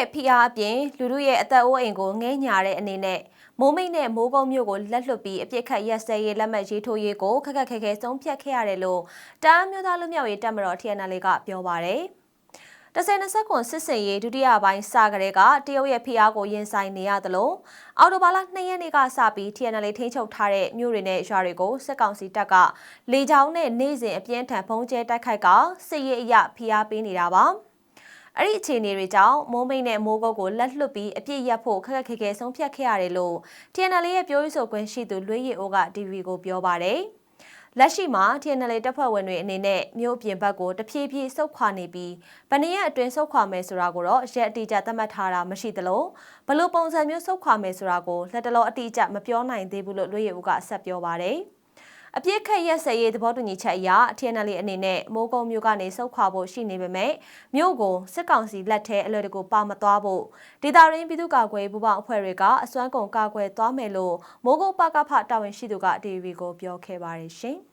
ရဲ့ဖိအားအပြင်လူတို့ရဲ့အသက်အိုးအိမ်ကိုငဲညာတဲ့အနေနဲ့မိုးမိတ်နဲ့မိုးကုံမျိုးကိုလက်လွတ်ပြီးအပြစ်ခတ်ရက်စဲရေးလက်မှတ်ရေးထိုးရေးကိုခက်ခက်ခဲခဲဆုံးဖြတ်ခဲ့ရတယ်လို့တအမ်းမျိုးသားလူမျိုးရေးတပ်မတော် TNL ကပြောပါရယ်တဆယ်နှစ်ဆက်ကွန်စစ်စင်ရေးဒုတိယပိုင်းစကတဲ့ကတရုတ်ရဲ့ဖိအားကိုရင်ဆိုင်နေရသလိုအော်တိုဘာလ2ရက်နေ့ကစပြီး TNL ထိန်းချုပ်ထားတဲ့မြို့တွေနဲ့ရွာတွေကိုစစ်ကောင်စီတပ်ကလေကြောင်းနဲ့နေ့စဉ်အပြင်းထန်ဖုံးကျဲတိုက်ခိုက်ကစစ်ရေးအရဖိအားပေးနေတာပါ။ အဲ့ဒီအခြေအနေတွေကြောင့်မိုးမိတ်နဲ့မိုးကုတ်ကိုလက်လွတ်ပြီးအပြစ်ရက်ဖို့ခက်ခက်ခဲခဲဆုံးဖြတ်ခဲ့ရတယ်လို့ TNL ရဲ့ပြောရေးဆိုခွင့်ရှိသူလွေးရီအိုက TV ကိုပြောပါတယ်။လက်ရှိမှာ TNL တပ်ဖွဲ့ဝင်တွေအနေနဲ့မြို့ပြင်ဘက်ကိုတဖြည်းဖြည်းဆုတ်ခွာနေပြီးဗနေရက်အတွင်းဆုတ်ခွာမယ်ဆိုတာကိုတော့ရက်အတိအကျသတ်မှတ်ထားတာမရှိသလိုဘလို့ပုံစံမျိုးဆုတ်ခွာမယ်ဆိုတာကိုလက်တလောအတိအကျမပြောနိုင်သေးဘူးလို့လွေးရီအိုကဆက်ပြောပါတယ်။ အပြစ်ခတ်ရက်စဲရေးသဘောတူညီချက်အရ TNL အနေနဲ့မိုးကုံမြို့ကနေစုခွာဖို့ရှိနေပေမဲ့မြို့ကိုစစ်ကောင်စီလက်ထဲအလွယ်တကူပါမသွားဖို့ဒေတာရင်းပြည်သူ့ကာကွယ်ပူးပေါင်းအဖွဲ့တွေကအစွမ်းကုန်ကာကွယ်သွားမယ်လို့မိုးကုံပကဖတာဝန်ရှိသူက DVB ကိုပြောခဲ့ပါတယ်ရှင်။